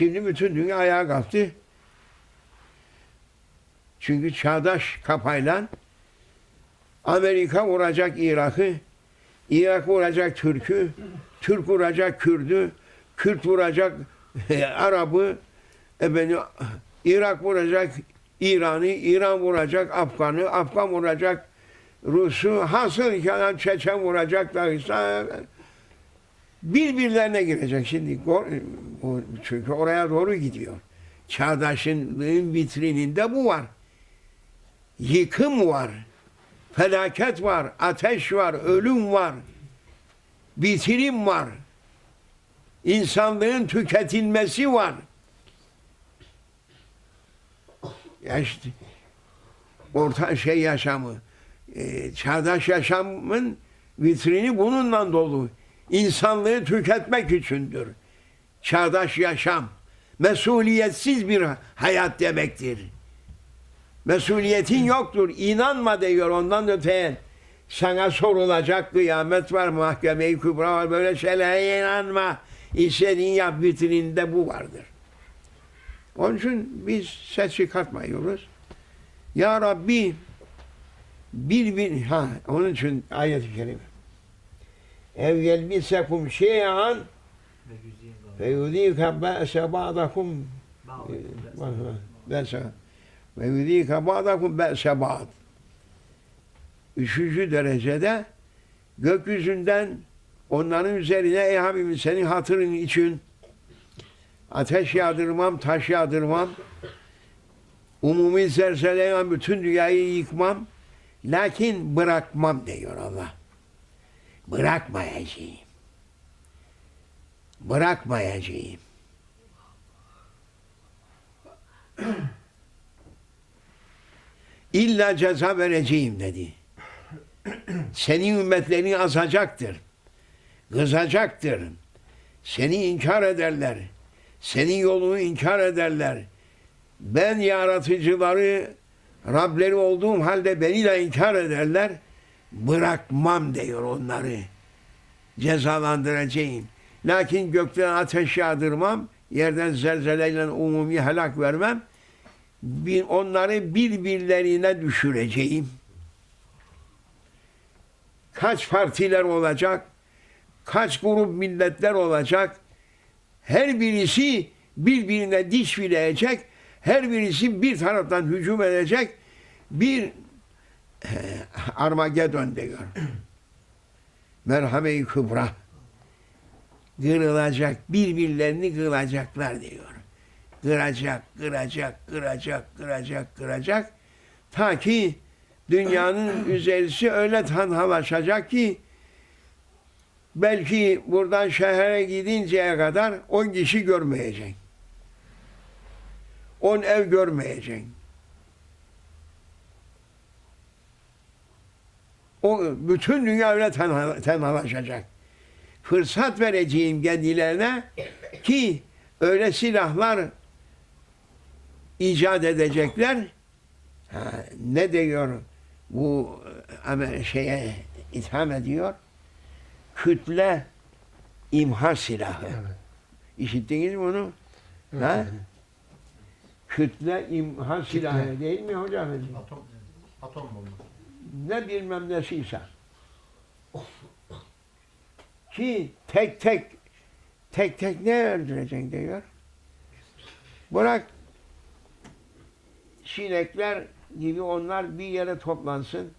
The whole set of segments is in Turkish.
Şimdi bütün dünya ayağa kalktı. Çünkü çağdaş kafayla Amerika vuracak Irak'ı, Irak vuracak Türk'ü, Türk vuracak Kürt'ü, Kürt vuracak Arap'ı, efendim, Irak vuracak İran'ı, İran vuracak Afgan'ı, Afgan vuracak Rus'u, hasıl kelam Çeçen vuracak Dağıstan, birbirlerine girecek şimdi. Çünkü oraya doğru gidiyor. Çağdaşlığın vitrininde bu var. Yıkım var. Felaket var. Ateş var. Ölüm var. Bitirim var. İnsanlığın tüketilmesi var. Ya işte orta şey yaşamı, e, çağdaş yaşamın vitrini bununla dolu. İnsanlığı tüketmek içindir. Çağdaş yaşam, mesuliyetsiz bir hayat demektir. Mesuliyetin yoktur. İnanma diyor ondan öteye. Sana sorulacak kıyamet var, mahkeme-i kübra var. Böyle şeylere inanma. İstediğin yap vitrininde bu vardır. Onun için biz ses çıkartmıyoruz. Ya Rabbi bir bir ha onun için ayet-i kerime. Ev yelbisekum şey'an fe yudîke be'se ba'dakum ve yudîke ba'dakum be'se ba'd. Üçüncü derecede gökyüzünden onların üzerine ey Habibim senin hatırın için ateş yağdırmam, taş yağdırmam, umumi zelzeleyle bütün dünyayı yıkmam, lakin bırakmam diyor Allah. Bırakmayacağım. Bırakmayacağım. İlla ceza vereceğim dedi. Senin ümmetlerin azacaktır. Kızacaktır. Seni inkar ederler. Senin yolunu inkar ederler. Ben yaratıcıları Rableri olduğum halde beni de inkar ederler. Bırakmam diyor onları. Cezalandıracağım. Lakin gökten ateş yağdırmam. Yerden zelzeleyle umumi helak vermem. Onları birbirlerine düşüreceğim. Kaç partiler olacak? Kaç grup milletler olacak? Her birisi birbirine diş bileyecek. Her birisi bir taraftan hücum edecek. Bir Armagedon diyor. Merhame-i Kübra. Kırılacak, birbirlerini kıracaklar diyor. Kıracak, kıracak, kıracak, kıracak, kıracak. Ta ki dünyanın üzerisi öyle tanhalaşacak ki belki buradan şehre gidinceye kadar on kişi görmeyecek. On ev görmeyecek. O bütün dünya öyle tenha, tenhalaşacak. Fırsat vereceğim kendilerine ki öyle silahlar icat edecekler. Ha, ne diyor bu şeye itham ediyor? Kütle imha silahı. Evet. İşittiniz mi onu? Ha? Kütle imha silahı değil mi hocam? Atom, atom bomba. Ne bilmem nesiyse. Ki tek tek tek tek ne öldüreceksin diyor. Bırak sinekler gibi onlar bir yere toplansın.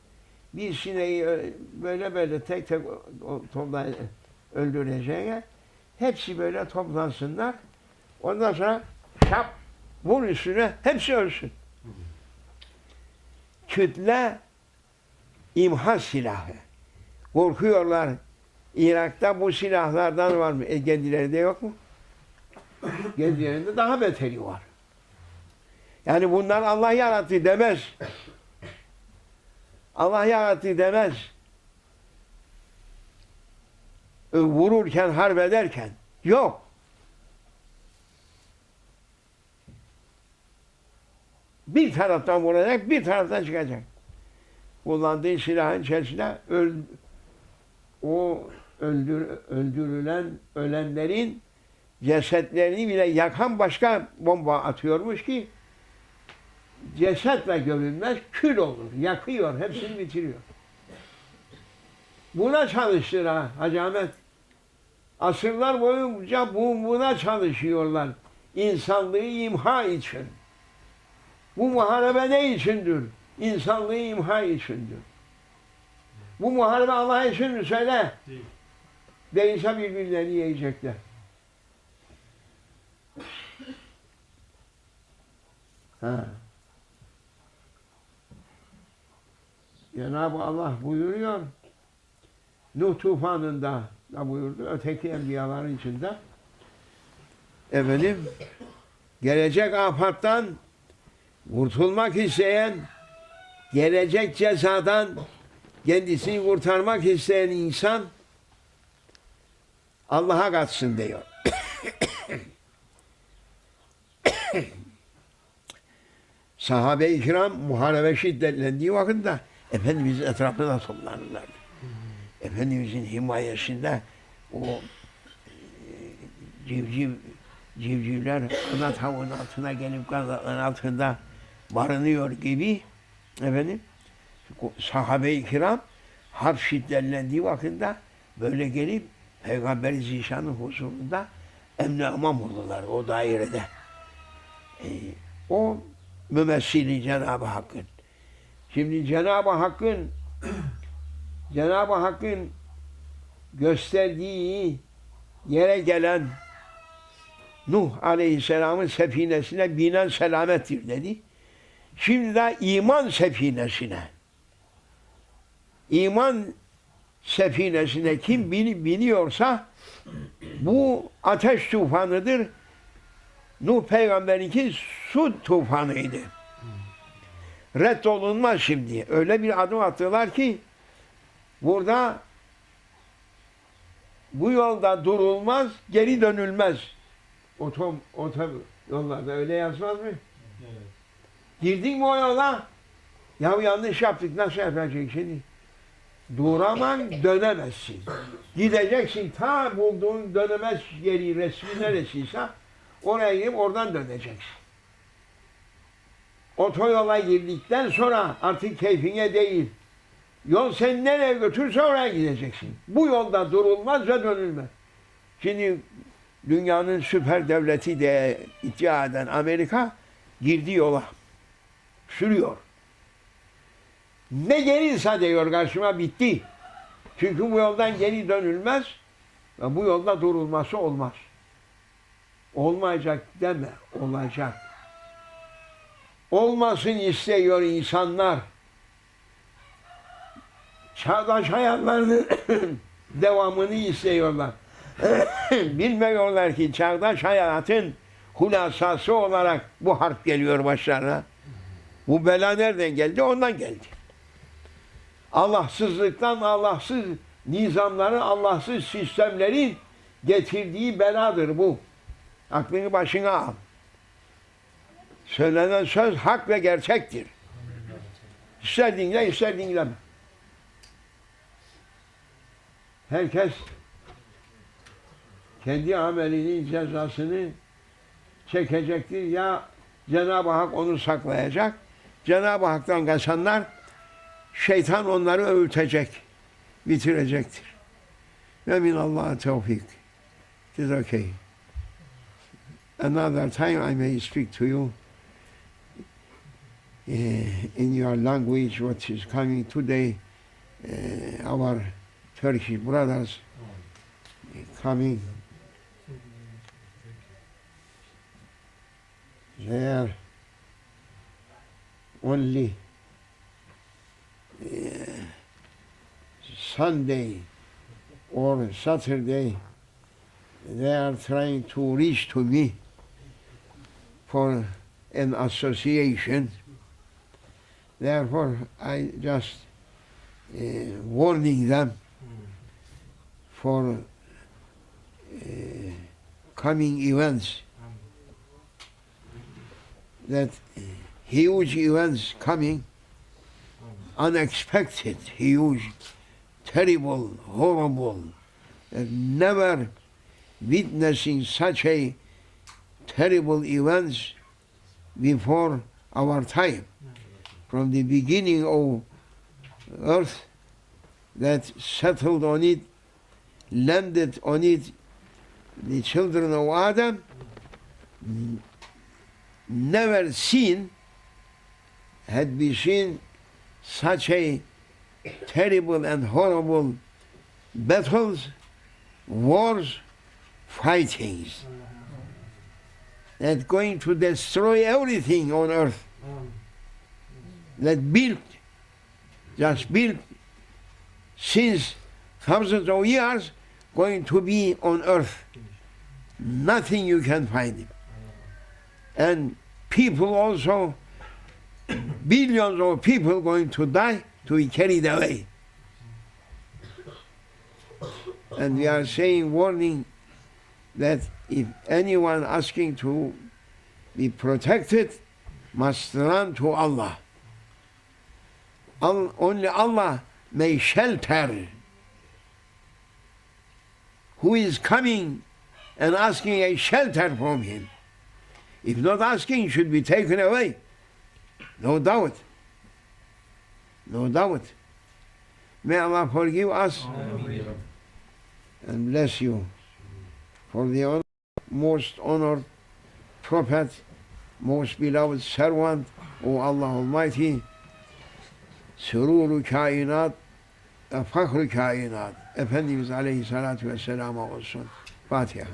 Bir sineği böyle böyle tek tek öldüreceğine hepsi böyle toplansınlar. Ondan sonra şap vur üstüne hepsi ölsün. Kütle imha silahı. Korkuyorlar. Irak'ta bu silahlardan var mı? E yok mu? Kendilerinde daha beteri var. Yani bunlar Allah yarattı demez. Allah yarattı demez. E, Vururken, harp ederken. Yok. Bir taraftan vuracak, bir taraftan çıkacak. Kullandığı silahın içerisinde öl, o öldür, öldürülen, ölenlerin cesetlerini bile yakan başka bomba atıyormuş ki cesetle görünmez kül olur. Yakıyor. Hepsini bitiriyor. Buna çalıştır ha Hacı Ahmet. Asırlar boyunca bu, buna çalışıyorlar. İnsanlığı imha için. Bu muharebe ne içindir? İnsanlığı imha içindir. Bu muharebe Allah için mi söyle? Değil. Değilse birbirlerini yiyecekler. Ha. Cenab-ı Allah buyuruyor. Nuh tufanında da buyurdu. Öteki enbiyaların içinde. Efendim gelecek afattan kurtulmak isteyen gelecek cezadan kendisini kurtarmak isteyen insan Allah'a katsın diyor. Sahabe-i kiram muharebe şiddetlendiği vakitte Efendimiz etrafına toplanırlar. Efendimizin himayesinde o e, civciv civcivler ana tavuğun altına gelip kanatların altında barınıyor gibi efendim sahabe-i kiram harp şiddetlendiği vakitte böyle gelip Peygamber-i Zişan'ın huzurunda emni amam oldular o dairede. Ee, o mümessili Cenab-ı Hakk'ın. Şimdi Cenab-ı Hakk'ın Cenab-ı Hakk'ın gösterdiği yere gelen Nuh Aleyhisselam'ın sefinesine binen selamettir dedi. Şimdi de iman sefinesine iman sefinesine kim biniyorsa bu ateş tufanıdır. Nuh peygamberinki su tufanıydı. Reddolunmaz şimdi. Öyle bir adım attılar ki burada bu yolda durulmaz, geri dönülmez. Otom, otom yollarda öyle yazmaz mı? Girdin mi o yola? Ya yanlış yaptık nasıl yapacak şimdi? Duraman dönemezsin. Gideceksin ta bulduğun dönemez yeri resmi neresiyse oraya gidip oradan döneceksin. Otoyola girdikten sonra artık keyfine değil. Yol seni nereye götürse oraya gideceksin. Bu yolda durulmaz ve dönülmez. Şimdi dünyanın süper devleti diye iddia eden Amerika girdi yola. Sürüyor. Ne gelirse diyor karşıma bitti. Çünkü bu yoldan geri dönülmez ve bu yolda durulması olmaz. Olmayacak deme, olacak. Olmasın istiyor insanlar. Çağdaş hayatlarının devamını istiyorlar. Bilmiyorlar ki çağdaş hayatın hulasası olarak bu harp geliyor başlarına. Bu bela nereden geldi? Ondan geldi. Allahsızlıktan Allahsız nizamları, Allahsız sistemlerin getirdiği beladır bu. Aklını başına al. Söylenen söz hak ve gerçektir. İster dinle, ister dinleme. Herkes kendi amelinin cezasını çekecektir. Ya Cenab-ı Hak onu saklayacak. Cenab-ı Hak'tan kaçanlar şeytan onları öğütecek, bitirecektir. Ve min Allah'a tevfik. It okay. Another time I may speak to you eh, in your language what is coming today. eh, our Turkish brothers coming. They are only uh, Sunday or Saturday, they are trying to reach to me for an association. Therefore, I just uh, warning them for uh, coming events that huge events coming unexpected, huge, terrible, horrible, that never witnessing such a terrible events before our time. From the beginning of earth that settled on it, landed on it the children of Adam, never seen, had we seen such a terrible and horrible battles, wars, fightings that going to destroy everything on earth that built, just built since thousands of years going to be on earth. Nothing you can find. And people also, billions of people going to die to be carried away. And we are saying, warning that if anyone asking to be protected must run to Allah. Al- only Allah may shelter who is coming and asking a shelter from him. If not asking, should be taken away. No doubt. No doubt. May Allah forgive us and bless you for the most honored prophet, most beloved servant of Allah Almighty, süruru kainat fahru kainat Efendimiz Aleyhisselatü Vesselam'a olsun. Fatiha.